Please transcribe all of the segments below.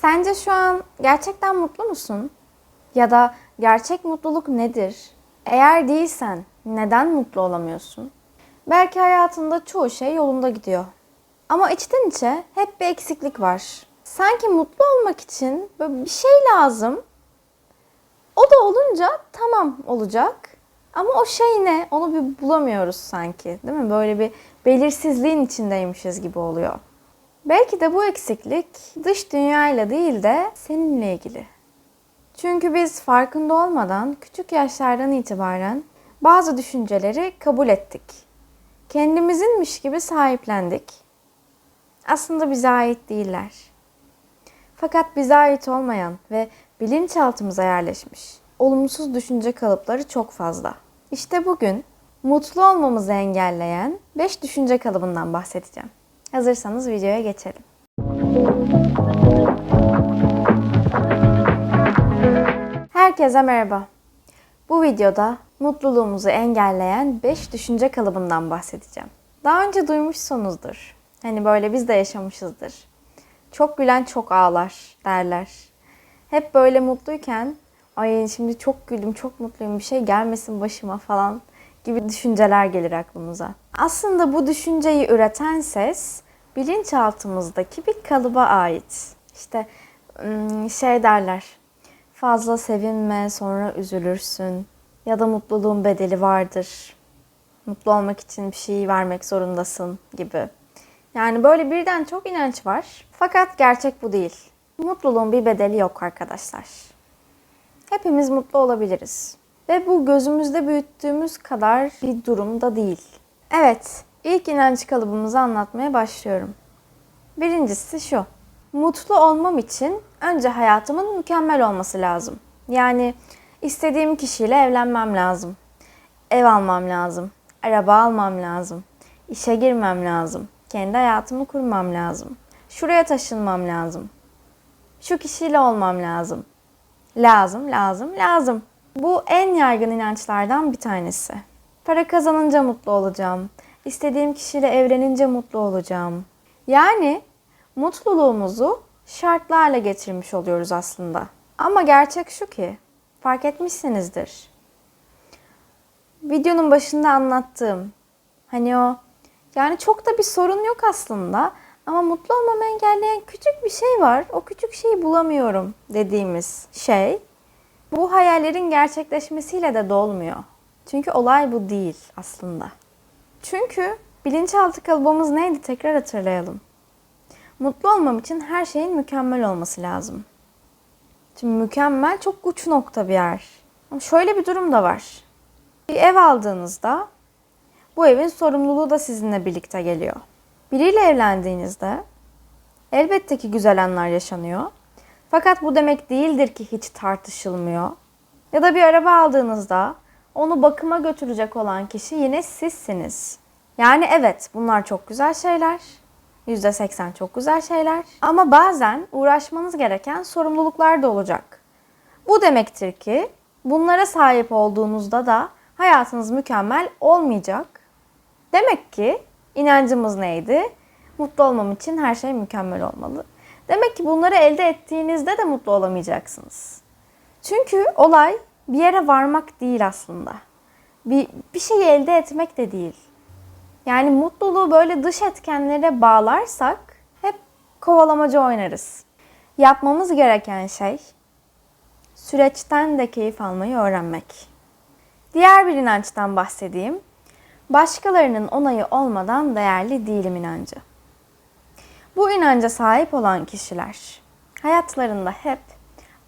Sence şu an gerçekten mutlu musun? Ya da gerçek mutluluk nedir? Eğer değilsen neden mutlu olamıyorsun? Belki hayatında çoğu şey yolunda gidiyor. Ama içten içe hep bir eksiklik var. Sanki mutlu olmak için böyle bir şey lazım. O da olunca tamam olacak. Ama o şey ne? Onu bir bulamıyoruz sanki. Değil mi? Böyle bir belirsizliğin içindeymişiz gibi oluyor. Belki de bu eksiklik dış dünyayla değil de seninle ilgili. Çünkü biz farkında olmadan küçük yaşlardan itibaren bazı düşünceleri kabul ettik. Kendimizinmiş gibi sahiplendik. Aslında bize ait değiller. Fakat bize ait olmayan ve bilinçaltımıza yerleşmiş olumsuz düşünce kalıpları çok fazla. İşte bugün mutlu olmamızı engelleyen 5 düşünce kalıbından bahsedeceğim. Hazırsanız videoya geçelim. Herkese merhaba. Bu videoda mutluluğumuzu engelleyen 5 düşünce kalıbından bahsedeceğim. Daha önce duymuşsunuzdur. Hani böyle biz de yaşamışızdır. Çok gülen çok ağlar derler. Hep böyle mutluyken ay şimdi çok güldüm, çok mutluyum, bir şey gelmesin başıma falan gibi düşünceler gelir aklımıza. Aslında bu düşünceyi üreten ses bilinçaltımızdaki bir kalıba ait. İşte şey derler, fazla sevinme sonra üzülürsün ya da mutluluğun bedeli vardır. Mutlu olmak için bir şey vermek zorundasın gibi. Yani böyle birden çok inanç var. Fakat gerçek bu değil. Mutluluğun bir bedeli yok arkadaşlar. Hepimiz mutlu olabiliriz. Ve bu gözümüzde büyüttüğümüz kadar bir durumda değil. Evet, ilk inanç kalıbımızı anlatmaya başlıyorum. Birincisi şu. Mutlu olmam için önce hayatımın mükemmel olması lazım. Yani istediğim kişiyle evlenmem lazım. Ev almam lazım. Araba almam lazım. işe girmem lazım. Kendi hayatımı kurmam lazım. Şuraya taşınmam lazım. Şu kişiyle olmam lazım. Lazım, lazım, lazım. Bu en yaygın inançlardan bir tanesi. Para kazanınca mutlu olacağım. İstediğim kişiyle evlenince mutlu olacağım. Yani mutluluğumuzu şartlarla getirmiş oluyoruz aslında. Ama gerçek şu ki, fark etmişsinizdir. Videonun başında anlattığım, hani o, yani çok da bir sorun yok aslında ama mutlu olmamı engelleyen küçük bir şey var. O küçük şeyi bulamıyorum dediğimiz şey bu hayallerin gerçekleşmesiyle de dolmuyor. Çünkü olay bu değil aslında. Çünkü bilinçaltı kalıbımız neydi tekrar hatırlayalım. Mutlu olmam için her şeyin mükemmel olması lazım. Şimdi mükemmel çok uç nokta bir yer. Ama şöyle bir durum da var. Bir ev aldığınızda bu evin sorumluluğu da sizinle birlikte geliyor. Biriyle evlendiğinizde elbette ki güzel anlar yaşanıyor. Fakat bu demek değildir ki hiç tartışılmıyor. Ya da bir araba aldığınızda onu bakıma götürecek olan kişi yine sizsiniz. Yani evet bunlar çok güzel şeyler. %80 çok güzel şeyler. Ama bazen uğraşmanız gereken sorumluluklar da olacak. Bu demektir ki bunlara sahip olduğunuzda da hayatınız mükemmel olmayacak. Demek ki inancımız neydi? Mutlu olmam için her şey mükemmel olmalı. Demek ki bunları elde ettiğinizde de mutlu olamayacaksınız. Çünkü olay bir yere varmak değil aslında. Bir, bir şeyi elde etmek de değil. Yani mutluluğu böyle dış etkenlere bağlarsak hep kovalamacı oynarız. Yapmamız gereken şey süreçten de keyif almayı öğrenmek. Diğer bir inançtan bahsedeyim. Başkalarının onayı olmadan değerli değilim inancı. Bu inanca sahip olan kişiler hayatlarında hep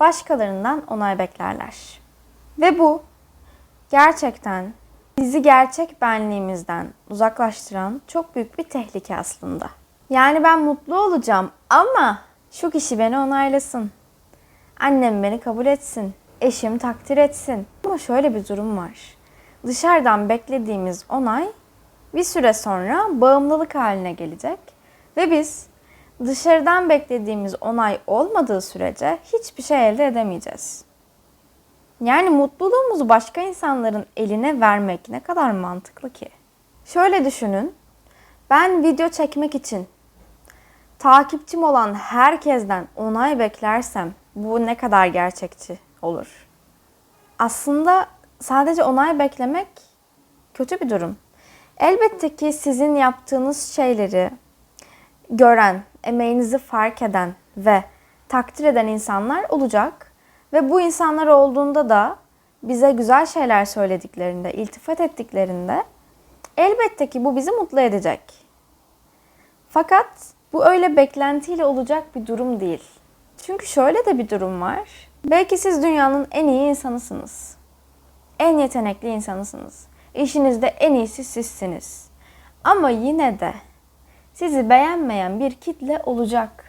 başkalarından onay beklerler. Ve bu gerçekten bizi gerçek benliğimizden uzaklaştıran çok büyük bir tehlike aslında. Yani ben mutlu olacağım ama şu kişi beni onaylasın. Annem beni kabul etsin. Eşim takdir etsin. Ama şöyle bir durum var. Dışarıdan beklediğimiz onay bir süre sonra bağımlılık haline gelecek ve biz dışarıdan beklediğimiz onay olmadığı sürece hiçbir şey elde edemeyeceğiz. Yani mutluluğumuzu başka insanların eline vermek ne kadar mantıklı ki? Şöyle düşünün. Ben video çekmek için takipçim olan herkesten onay beklersem bu ne kadar gerçekçi olur? Aslında sadece onay beklemek kötü bir durum. Elbette ki sizin yaptığınız şeyleri gören, emeğinizi fark eden ve takdir eden insanlar olacak. Ve bu insanlar olduğunda da bize güzel şeyler söylediklerinde, iltifat ettiklerinde elbette ki bu bizi mutlu edecek. Fakat bu öyle beklentiyle olacak bir durum değil. Çünkü şöyle de bir durum var. Belki siz dünyanın en iyi insanısınız. En yetenekli insanısınız. İşinizde en iyisi sizsiniz. Ama yine de sizi beğenmeyen bir kitle olacak.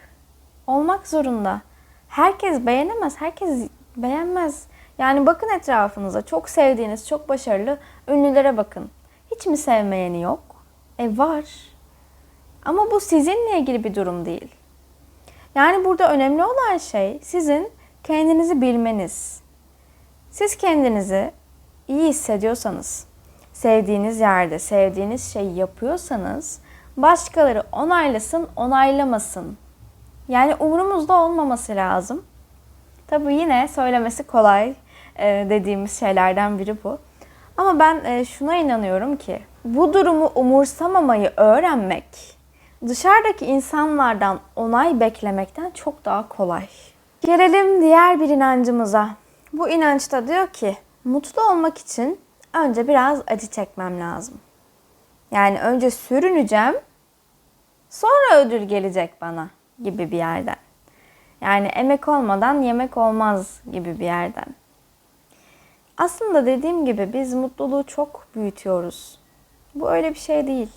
Olmak zorunda. Herkes beğenemez, herkes beğenmez. Yani bakın etrafınıza çok sevdiğiniz, çok başarılı ünlülere bakın. Hiç mi sevmeyeni yok? E var. Ama bu sizinle ilgili bir durum değil. Yani burada önemli olan şey sizin kendinizi bilmeniz. Siz kendinizi iyi hissediyorsanız, sevdiğiniz yerde sevdiğiniz şeyi yapıyorsanız başkaları onaylasın, onaylamasın. Yani umurumuzda olmaması lazım. Tabii yine söylemesi kolay e, dediğimiz şeylerden biri bu. Ama ben e, şuna inanıyorum ki bu durumu umursamamayı öğrenmek dışarıdaki insanlardan onay beklemekten çok daha kolay. Gelelim diğer bir inancımıza. Bu inançta diyor ki mutlu olmak için önce biraz acı çekmem lazım. Yani önce sürüneceğim, sonra ödül gelecek bana gibi bir yerden. Yani emek olmadan yemek olmaz gibi bir yerden. Aslında dediğim gibi biz mutluluğu çok büyütüyoruz. Bu öyle bir şey değil.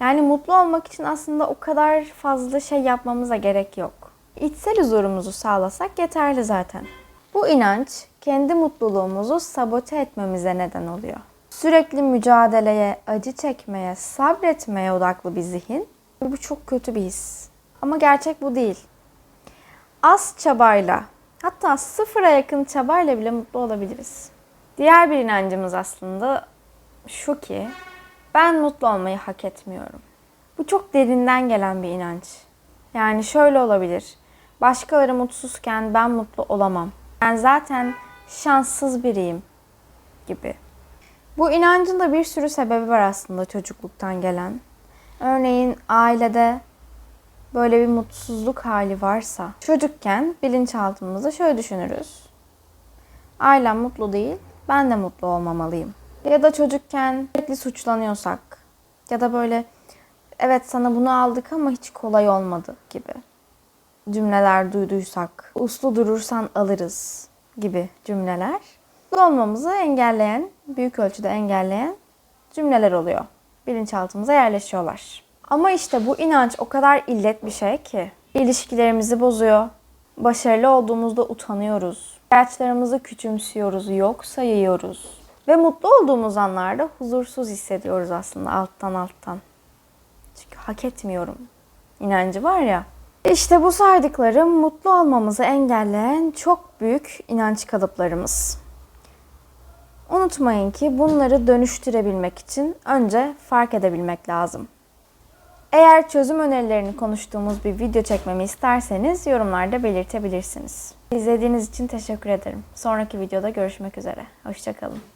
Yani mutlu olmak için aslında o kadar fazla şey yapmamıza gerek yok. İçsel huzurumuzu sağlasak yeterli zaten. Bu inanç kendi mutluluğumuzu sabote etmemize neden oluyor. Sürekli mücadeleye, acı çekmeye, sabretmeye odaklı bir zihin. Bu çok kötü bir his. Ama gerçek bu değil. Az çabayla, hatta sıfıra yakın çabayla bile mutlu olabiliriz. Diğer bir inancımız aslında şu ki ben mutlu olmayı hak etmiyorum. Bu çok derinden gelen bir inanç. Yani şöyle olabilir. Başkaları mutsuzken ben mutlu olamam. Ben zaten şanssız biriyim gibi. Bu inancın da bir sürü sebebi var aslında çocukluktan gelen. Örneğin ailede böyle bir mutsuzluk hali varsa çocukken bilinçaltımızda şöyle düşünürüz. Ailem mutlu değil, ben de mutlu olmamalıyım. Ya da çocukken sürekli suçlanıyorsak ya da böyle evet sana bunu aldık ama hiç kolay olmadı gibi cümleler duyduysak, uslu durursan alırız gibi cümleler mutlu olmamızı engelleyen, büyük ölçüde engelleyen cümleler oluyor. Bilinçaltımıza yerleşiyorlar. Ama işte bu inanç o kadar illet bir şey ki ilişkilerimizi bozuyor. Başarılı olduğumuzda utanıyoruz. İhtiyaçlarımızı küçümsüyoruz, yok sayıyoruz. Ve mutlu olduğumuz anlarda huzursuz hissediyoruz aslında alttan alttan. Çünkü hak etmiyorum inancı var ya. İşte bu saydıklarım mutlu olmamızı engelleyen çok büyük inanç kalıplarımız. Unutmayın ki bunları dönüştürebilmek için önce fark edebilmek lazım. Eğer çözüm önerilerini konuştuğumuz bir video çekmemi isterseniz yorumlarda belirtebilirsiniz. İzlediğiniz için teşekkür ederim. Sonraki videoda görüşmek üzere. Hoşçakalın.